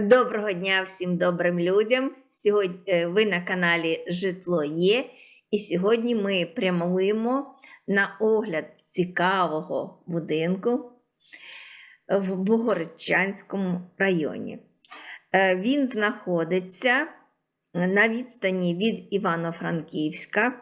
Доброго дня всім добрим людям. Сьогодні е, ви на каналі Житло є. І сьогодні ми прямуємо на огляд цікавого будинку в Богородчанському районі. Е, Він знаходиться на відстані від Івано-Франківська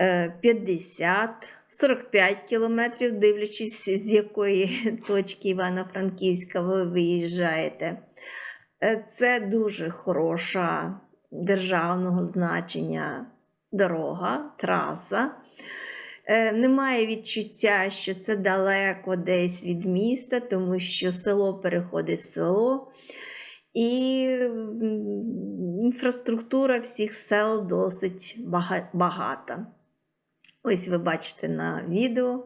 е, 50-45 кілометрів, дивлячись, з якої точки Івано-Франківська ви виїжджаєте. Е, Це дуже хороша державного значення дорога, траса. Е, Немає відчуття, що це далеко десь від міста, тому що село переходить в село. І інфраструктура всіх сел досить багата. Ось ви бачите на відео.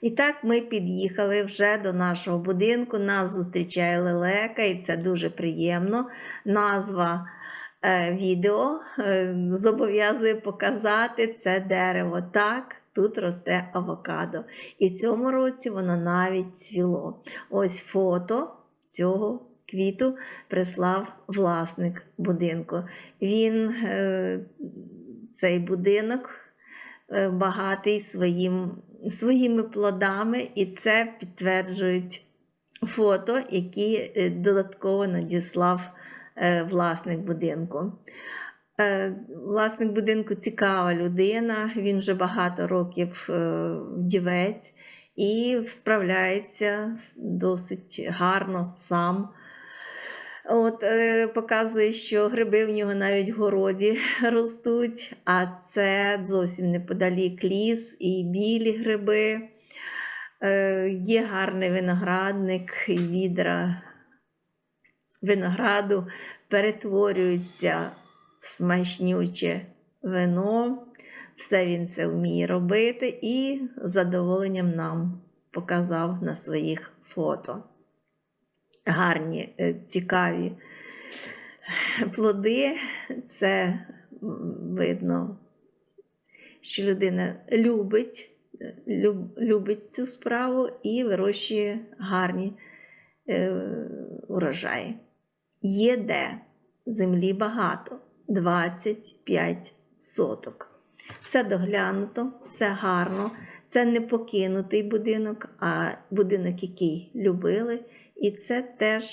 І так ми під'їхали вже до нашого будинку. Нас зустрічає лелека, і це дуже приємно. Назва е, відео е, зобов'язує показати це дерево. Так, тут росте авокадо. І в цьому році воно навіть цвіло. Ось фото цього квіту прислав власник будинку. Він е, цей будинок багатий своїм, своїми плодами, і це підтверджують фото, які е, додатково надіслав е, власник будинку. Е, Власник будинку цікава людина, він вже багато років е, вдівець і справляється досить гарно сам. От, е, показує, що гриби в нього навіть в городі ростуть, а це зовсім неподалік ліс і білі гриби. Е, є гарний виноградник, відра винограду перетворюються в смачнюче вино. Все він це вміє робити і задоволенням нам показав на своїх фото гарні, е, цікаві плоди. Це видно, що людина любить, люб- любить цю справу і вирощує гарні е, урожаї. Є де землі багато 25 соток. Все доглянуто, все гарно. Це не покинутий будинок, а будинок, який любили. І це теж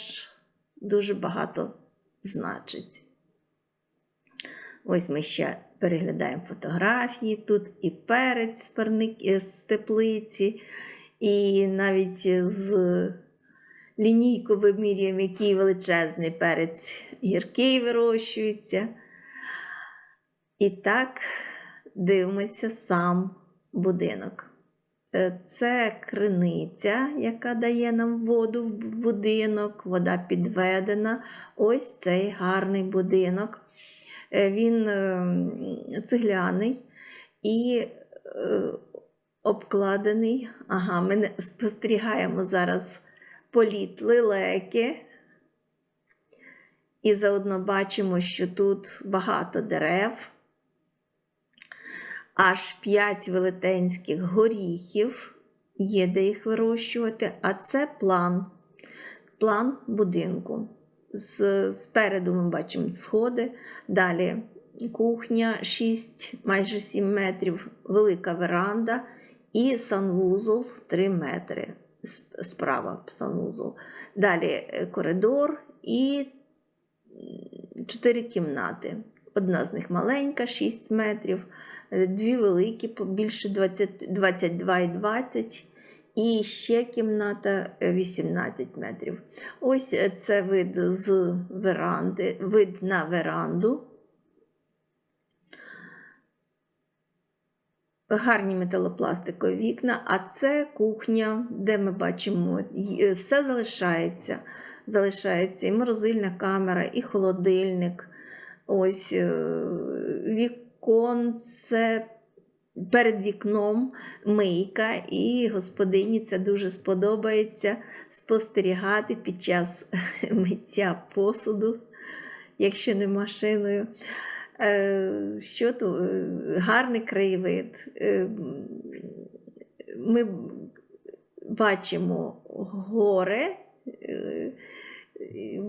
дуже багато значить. Ось ми ще переглядаємо фотографії. Тут і перець з, парник... з теплиці, і навіть з лінійку вимірюємо, який величезний перець гіркий вирощується. І так дивимося сам будинок. Е, Це криниця, яка дає нам воду в будинок, вода підведена. Ось цей гарний будинок. Е, Він е, цегляний і обкладений. Ага, ми спостерігаємо зараз політ лилеки. І заодно бачимо, що тут багато дерев аж 5 велетенських горіхів, є де їх вирощувати, а це план, план будинку. З, спереду ми бачимо сходи, далі кухня 6, майже 7 метрів, велика веранда і санвузол 3 метри. Справа санвузол. Далі е, коридор і 4 кімнати. Одна з них маленька, 6 метрів, е, дві великі, більше 20, 22 і 20, і ще кімната е, 18 метрів. Ось е, це вид з веранди, вид на веранду. Гарні металопластикові вікна, а це кухня, де ми бачимо, е, все залишається. Залишається і морозильна камера, і холодильник. Ось е, віконце перед вікном мийка, і господині це дуже сподобається спостерігати під час миття посуду, якщо не машиною. Е, Що тут? Е, Гарний краєвид. Ми бачимо гори,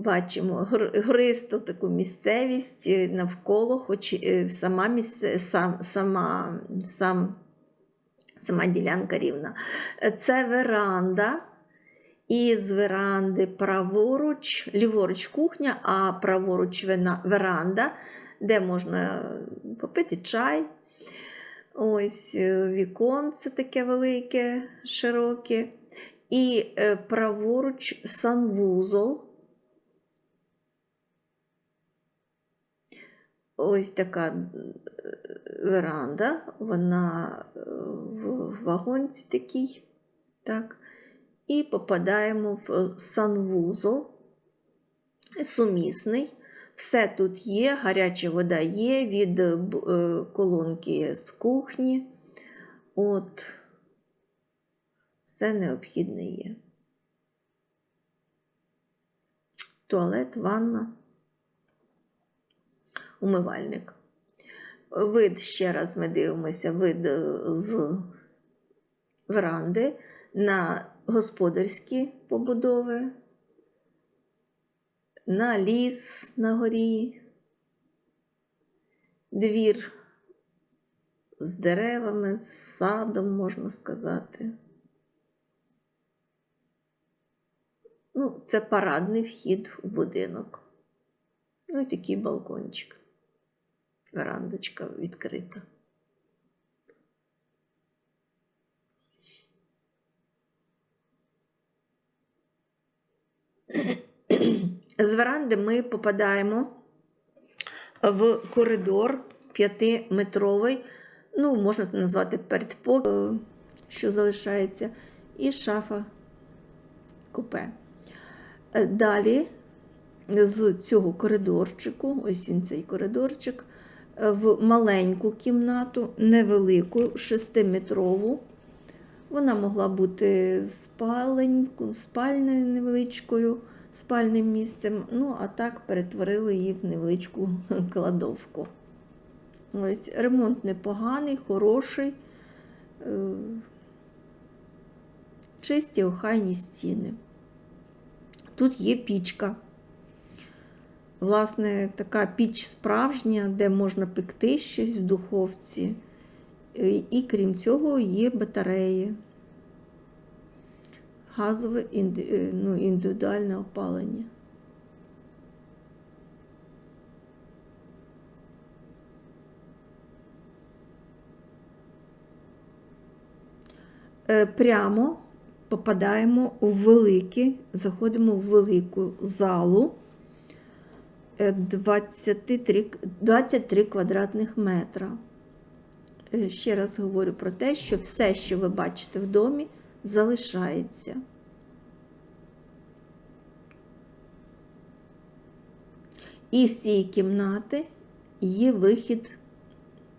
бачимо гр- гристу таку місцевість е, навколо, хоч е, сама, місце, сам, сама, сам, сама ділянка рівна. Е, Це веранда. І з веранди праворуч, ліворуч кухня, а праворуч веранда, де можна попити чай. Ось е, віконце таке велике, широке. І праворуч санвузол. Ось така е, веранда, вона е, в вагонці такій. Так. І попадаємо в санвузол. Сумісний. Все тут є, гаряча вода є від е, колонки з кухні. От, все необхідне є. Туалет, ванна, умивальник. Вид, ще раз ми дивимося, вид е, з веранди на господарські побудови, на ліс на горі, двір з деревами, з садом, можна сказати. Ну, це парадний вхід у будинок. Ну такий балкончик. Верандочка відкрита. З веранди ми попадаємо в коридор п'ятиметровий, ну, можна назвати передпокій, що залишається, і шафа купе. Далі з цього коридорчику, ось він цей коридорчик, в маленьку кімнату, невелику, шестиметрову. Вона могла бути спаленьку, спальною невеличкою, спальним місцем. Ну, а так перетворили її в невеличку кладовку. Ось ремонт непоганий, хороший, е, чисті охайні стіни. Тут є пічка. Власне, така піч справжня, де можна пекти щось в духовці. Е, І крім цього, є батареї. Газове е, ну, індивідуальне опалення. Е, Прямо попадаємо у велике, заходимо в велику залу. Е, 23, 23 квадратних метра. Е, Ще раз говорю про те, що все, що ви бачите в домі, залишається. І з цієї кімнати є вихід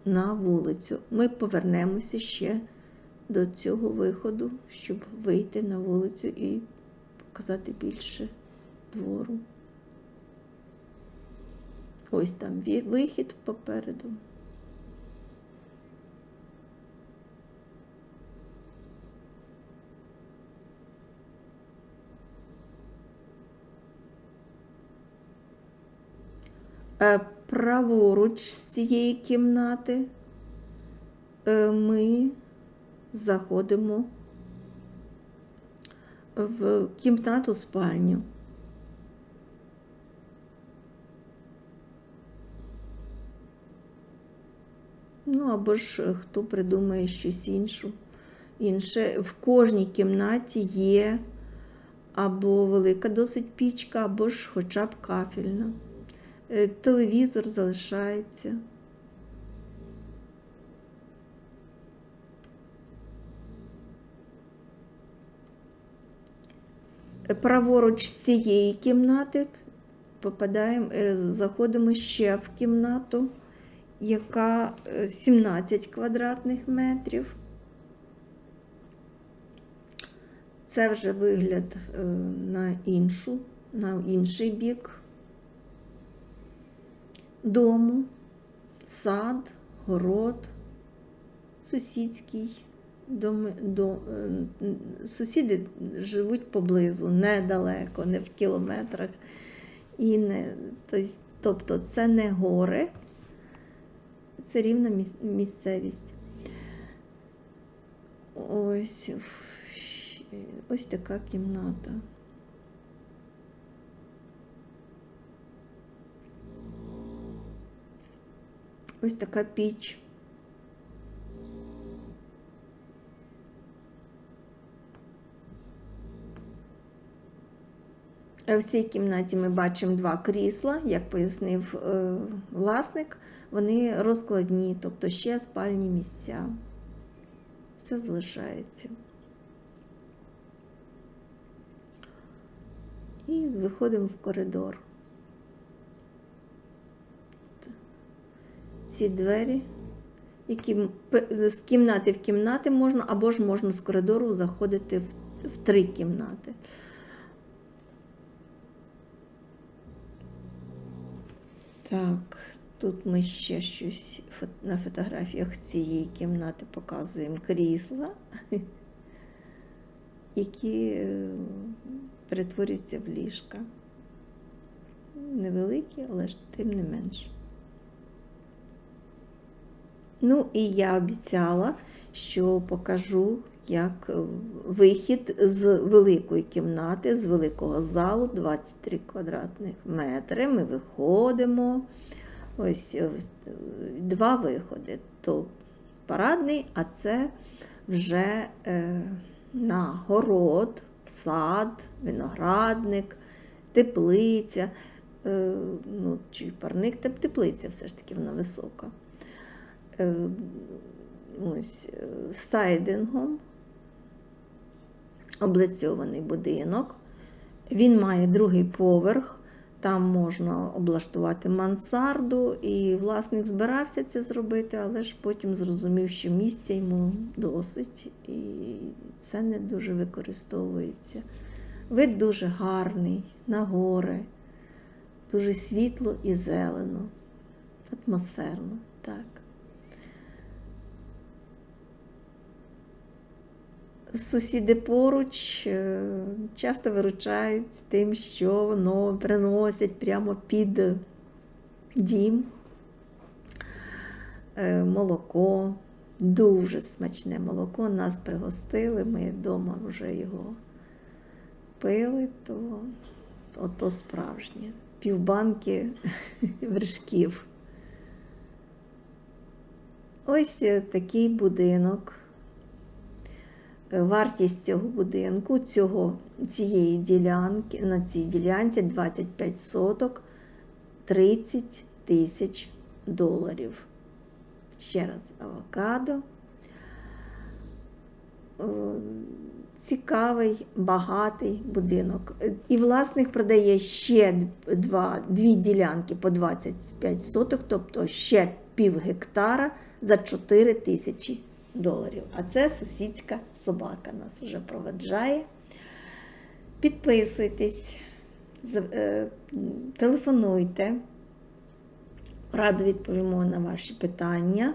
на вулицю. Ми повернемося ще до цього виходу, щоб вийти на вулицю і показати більше двору. Ось там вихід попереду. Е, Праворуч з цієї кімнати е, ми заходимо в кімнату спальню. Ну, або ж е, хто придумає щось іншу, інше. В кожній кімнаті є або велика досить пічка, або ж хоча б кафельна. Е, Телевізор залишається. Е, Праворуч з цієї кімнати попадаємо, заходимо ще в кімнату, яка е, 17 квадратних метрів. Це вже вигляд е, на іншу, на інший бік дому, сад, город, сусідський. Дом, до, е, сусіди живуть поблизу, недалеко, не в кілометрах. І не, тобто це не гори, це рівна міс- місцевість. Ось, щ- ось така кімната. Ось така піч. В цій кімнаті ми бачимо два крісла, як пояснив е, власник, вони розкладні, тобто ще спальні місця. Все залишається. І виходимо в коридор. Ці двері, які з кімнати в кімнати можна, або ж можна з коридору заходити в, в три кімнати. Так, тут ми ще щось на фотографіях цієї кімнати показуємо крісла, які е, перетворюються в ліжка. Невеликі, але ж тим не менш. Ну і я обіцяла, що покажу, як е, вихід з великої кімнати, з великого залу, 23 квадратних метри. Ми виходимо. Ось е, два виходи. То парадний, а це вже е, на город, сад, виноградник, теплиця. Е, ну, чи парник, теп- теплиця все ж таки вона висока. Е, ось, е, сайдингом, облицьований будинок. Він має другий поверх, там можна облаштувати мансарду, і власник збирався це зробити, але ж потім зрозумів, що місця йому досить, і це не дуже використовується. Вид дуже гарний, на гори, дуже світло і зелено, атмосферно. Так. Сусіди поруч е, часто виручають тим, що воно приносять прямо під дім Е, молоко, дуже смачне молоко. Нас пригостили, ми вдома вже його пили, то ото справжнє. Півбанки вершків. Ось е, такий будинок. Е, Вартість цього будинку, цього, цієї ділянки, на цій ділянці 25 соток 30 тисяч доларів. Ще раз авокадо. Е, Цікавий, багатий будинок. Е, І власник продає ще два, дві ділянки по 25 соток, тобто ще пів гектара за 4 тисячі доларів. А це сусідська собака нас вже проведжає. Підписуйтесь, е, телефонуйте. Радо відповімо на ваші питання.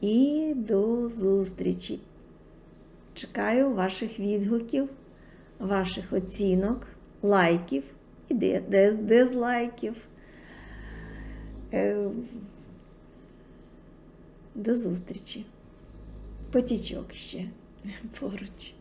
І до зустрічі. Чекаю ваших відгуків, ваших оцінок, лайків і дизлайків. До зустрічі. Потічок ще поруч.